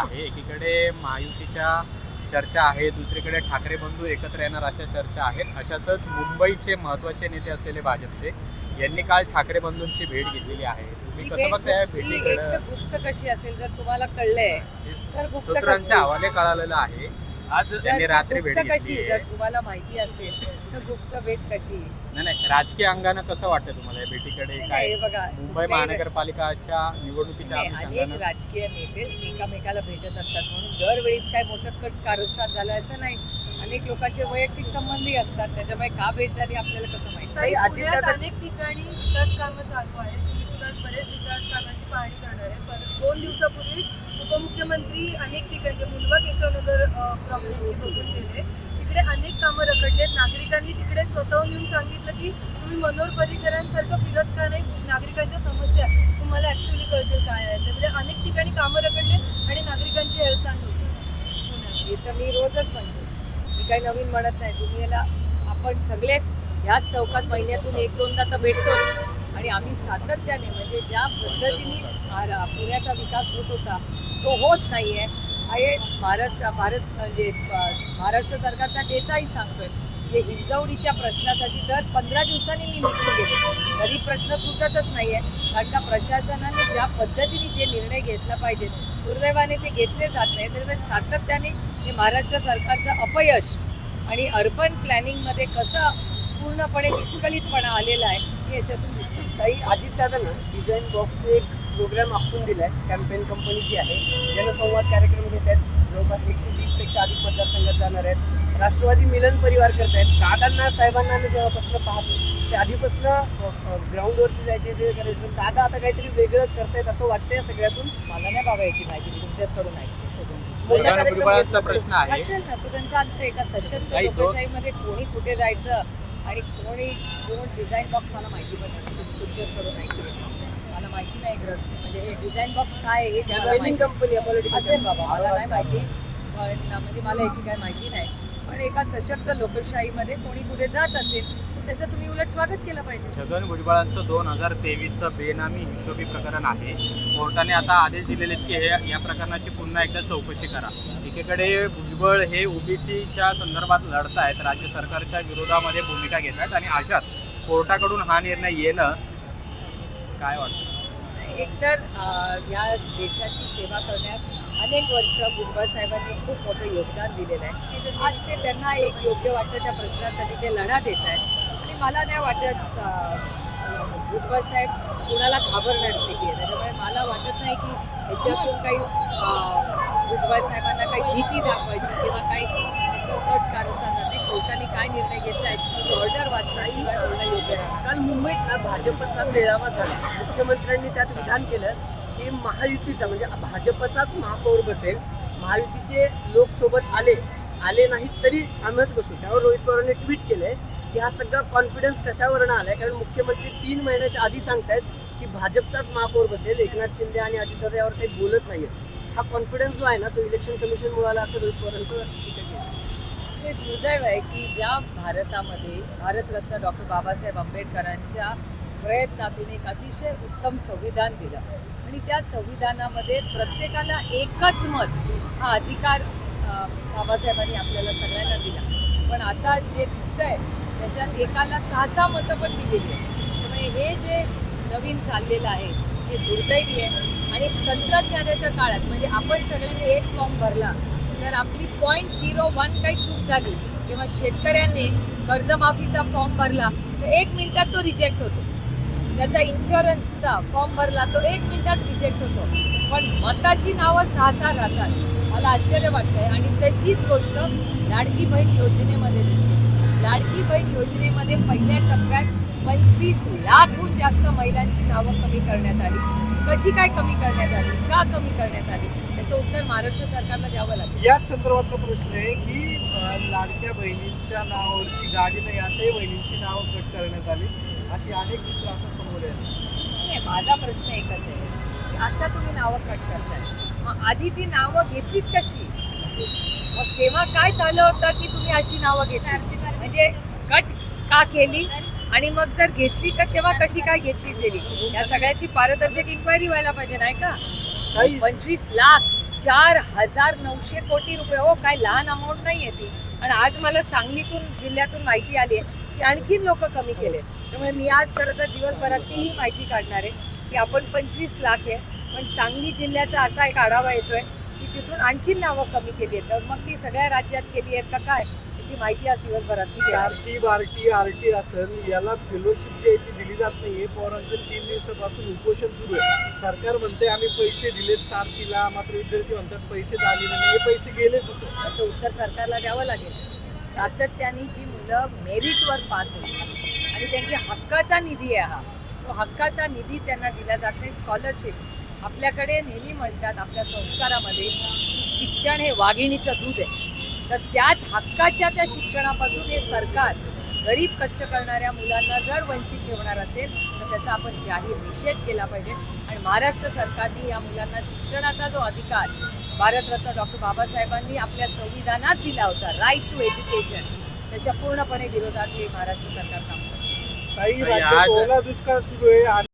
आहे. एकीकडे महायुतीच्या चर्चा आहे दुसरीकडे ठाकरे बंधू एकत्र येणार अशा चर्चा आहेत. अशातच मुंबईचे महत्त्वाचे नेते असलेले भाजपचे यांनी काल ठाकरे बंधूंची भेट घेतलेली आहे. तुम्ही कसं बघताय? या भेटीकडे गुप्त कशी असेल जर तुम्हाला कळलंय तर सूत्रांच्या? हवाले कळालेलं आहे. आज त्यांनी रात्री भेट गुप्त कशी घेतली जर तुम्हाला माहिती असेल तर गुप्त भेट कशी नाही नाही राजकीय अंगानं कसं वाटतं तुम्हाला या भेटीकडे? काय? बघा मुंबई महानगरपालिकाच्या निवडणुकीच्या नाही, अनुषंगानं अनेक राजकीय नेते एकामेकाला भेटत असतात. म्हणून दरवेळीच काय मोठं कट कारस्थान झालं असं नाही. अनेक लोकांचे वैयक्तिक संबंधी असतात. त्याच्यामुळे का भेट झाली आपल्याला कसं माहिती? ताई, पुण्यात अनेक ठिकाणी विकास कामं चालू आहेत. तुम्ही सुद्धा बरेच विकास कामांची पाहणी करणार आहे. पण दोन दिवसापूर्वीच उपमुख्यमंत्री अनेक ठिकाणचे मुलगा केशवनगर प्रॉब्लेम बघून गेले. तिकडे अनेक कामं रखडलेत नागरिकांनी तिकडे स्वतःहून येऊन सांगितलं की तुम्ही मनोहर पर्रीकरांसारखं फिरत का नाही? नागरिकांच्या समस्या तुम्हाला ऍक्च्युली कळतील काय आहे. ते. म्हणजे अनेक ठिकाणी कामं रखडलेत आणि नागरिकांची हेळसांड होते. तर मी रोजच म्हणते. मी काही नवीन म्हणत नाही. तुम्ही याला आपण सगळेच ह्याच चौकात महिन्यातून एक दोनदा तर भेटतोच. आणि आम्ही सातत्याने म्हणजे ज्या पद्धतीने पुण्याचा विकास होत होता तो होत नाहीये. हे भारत भारत म्हणजे महाराष्ट्र सरकारचा नेताही सांगतोय जे हिंजवडीच्या प्रश्नासाठी दर पंधरा दिवसांनी मी मिटिंग घेते. तरी प्रश्न सुटतच नाही आहे कारण का प्रशासनाने ज्या पद्धतीने जे निर्णय घेतला पाहिजे दुर्दैवाने ते घेतले जात नाही. तर सातत्याने हे महाराष्ट्र सरकारचं अपयश आणि अर्बन प्लॅनिंगमध्ये कसं पूर्णपणे विस्कळीतपणा आलेला आहे हे याच्यातून दिसतं काही अजित दादा ना डिझाईन बॉक्सने एक प्रोग्राम आखून दिलाय. कॅम्पेन कंपनीची आहे जनसंवाद कार्यक्रम घेत आहेत. जवळपास एकशे वीसपेक्षा अधिक मतदारसंघात जाणार आहेत. राष्ट्रवादी मिलन परिवार करत आहेत. दादांना साहेबांना आम्ही जेव्हापासून पाहतो ते आधीपासून ग्राउंडवरती जायचे जे करायचे पण दादा आता काहीतरी वेगळं करतायत असं वाटतंय सगळ्यातून? मला नाही बाबा याची माहिती कार्यक्रम भुजबळांचा घेतला. प्रश्न आहे. लोकशाहीमध्ये कोणी कुठे जायचं आणि कोणी कोण डिझाईन बॉक्स मला माहिती पण ऐकते. मला माहिती नाही ग्रस्त म्हणजे हे डिझाईन बॉक्स काय आहे हे मला ट्रॅव्हलिंग माहिती कंपनी असेल बाबा मला नाही माहिती. पण म्हणजे मला याची काय माहिती नाही. पण एका सशक्त लोकशाहीमध्ये कोणी कुठे जात असेल तर त्याचं तुम्ही उलट स्वागत केलं पाहिजे. छगन भुजबळांचं दोन हजार तेवीसचं बेनामी हिशोबी प्रकरण आहे. कोर्टाने आता आदेश दिलेले आहेत की हे या प्रकरणाची पुन्हा एकदा चौकशी करा. एकीकडे भुजबळ हे ओबीसीच्या संदर्भात लढत आहेत राज्य सरकारच्या विरोधामध्ये भूमिका घेत आहेत आणि अशात कोर्टाकडून हा निर्णय येणं काय वाटतं? एकतर या देशाची सेवा करण्यात अनेक वर्ष भुजबळ साहेबांनी खूप मोठं योगदान दिलेलं आहे. आज ते त्यांना एक योग्य वाटतं त्या प्रश्नासाठी ते लढा देत आहेत. आणि मला नाही वाटत अं, साहेब कुणाला घाबरणार नाही आहे त्याच्यामुळे मला वाटत नाही की ह्याच्यातून काही अं, साहेबांना काही भीती दाखवायची किंवा काही असं कट कारण नाही कोर्टाने काय निर्णय घेतला आहे ऑर्डर वाचल्याशिवाय बोलणं काल मुंबईत ना भाजपचा मेळावा झाला. मुख्यमंत्र्यांनी त्यात विधान केलं की महायुतीचा म्हणजे भाजपचाच महापौर बसेल. महायुतीचे लोक सोबत आले. आले नाहीत तरी आम्हीच बसू. त्यावर रोहित पवारांनी ट्विट केलंय की हा सगळा कॉन्फिडन्स कशावरनं आलाय? कारण मुख्यमंत्री तीन महिन्याच्या आधी सांगतायत की भाजपचाच महापौर बसेल. एकनाथ शिंदे आणि अजितदादा यावर काही बोलत नाहीये हा कॉन्फिडन्स जो आहे ना तो इलेक्शन कमिशन मुळे असं रोहित पवारांचं हे दुर्दैव आहे की ज्या भारतामध्ये भारतरत्न डॉक्टर बाबासाहेब आंबेडकरांच्या प्रयत्नातून एक अतिशय उत्तम संविधान दिलं. आणि त्या संविधानामध्ये प्रत्येकाला एकच मत हा अधिकार बाबासाहेबांनी आपल्याला सगळ्यांना दिला. पण आता जे दिसतंय त्याच्यात एकाला सहा सहा मतं पण दिलेली आहे त्यामुळे हे जे नवीन चाललेलं आहे हे दुर्दैवी आहे. आणि तंत्रज्ञानाच्या काळात म्हणजे आपण सगळ्यांनी एक फॉर्म भरला तर आपली पॉईंट झिरो वन काही चूक झाली किंवा शेतकऱ्यांनी कर्जमाफीचा फॉर्म भरला तर एक मिनिटात तो रिजेक्ट होतो. त्याचा इन्शुरन्सचा फॉर्म भरला तो एक मिनिटात रिजेक्ट होतो. पण मताची नावं सहा सहा राहतात. मला आश्चर्य वाटतंय. आणि त्याचीच गोष्ट लाडकी बहीण योजनेमध्ये दिसते. लाडकी बहीण योजनेमध्ये पहिल्या टप्प्यात पंचवीस लाखहून जास्त महिलांची नावं कमी करण्यात आली. कशी काय कमी करण्यात आली? का कमी करण्यात आली? त्याचं उत्तर महाराष्ट्र सरकारला द्यावं लागेल. याच संदर्भातला प्रश्न आहे की लाडक्या बहिणींच्या नावावरती गाडी नाही अशाही बहिणींची नावं कट करण्यात आली. अशी अनेक चित्र आता समोर आहेत. माझा प्रश्न एकच आहे. की आता तुम्ही नावं कट करताय. मग आधी ती नावं घेतलीत कशी? मग तेव्हा काय झालं होतं की तुम्ही अशी नावं घेतली? म्हणजे कट का केली? आणि मग जर घेतली तर तेव्हा कशी काय घेतली गेली? या सगळ्याची पारदर्शक इन्क्वायरी व्हायला पाहिजे नाही का? पंचवीस लाख. चार हजार नऊशे कोटी रुपये. हो काय लहान अमाऊंट नाही आहे ती. आणि आज मला सांगलीतून जिल्ह्यातून माहिती आली आहे की आणखीन लोक कमी केले त्यामुळे मी आज खरं तर दिवसभरात तीही माहिती काढणार आहे की आपण पंचवीस लाख आहे. पण सांगली जिल्ह्याचा असा एक आढावा येतोय की तिथून आणखीन नावं कमी केली आहेत. तर मग ती सगळ्या राज्यात केली आहेत का काय? याची माहिती आज दिवसभरात. सारथी बार्टी आरटी असेल याला फेलोशिप जी आहे ती दिली जात नाहीये पोरांचं तीन दिवसापासून उपोषण सुरू आहे. सरकार म्हणते आम्ही पैसे दिलेत सारथीला मात्र विद्यार्थी म्हणतात पैसे आले नाही. हे पैसे गेलेच होते त्याचं उत्तर सरकारला द्यावं लागेल. सातत्याने जी मुलं मेरिटवर पास होतात आणि त्यांची हक्काचा निधी आहे हा तो हक्काचा निधी त्यांना दिला जात नाही. स्कॉलरशिप आपल्याकडे नेहमी म्हणतात आपल्या संस्कारामध्ये की शिक्षण हे वाघिणीचं दूध आहे. तर त्याच हक्काच्या त्या शिक्षणापासून हे सरकार गरीब कष्ट करणाऱ्या मुलांना जर वंचित ठेवणार असेल तर त्याचा आपण जाहीर निषेध केला पाहिजे. आणि महाराष्ट्र सरकारने या मुलांना शिक्षणाचा जो अधिकार भारतरत्न डॉक्टर बाबासाहेबांनी आपल्या संविधानात दिला होता राईट टू एज्युकेशन त्याच्या पूर्णपणे विरोधात हे महाराष्ट्र सरकार काम करतं. दुष्काळ सुरू आहे.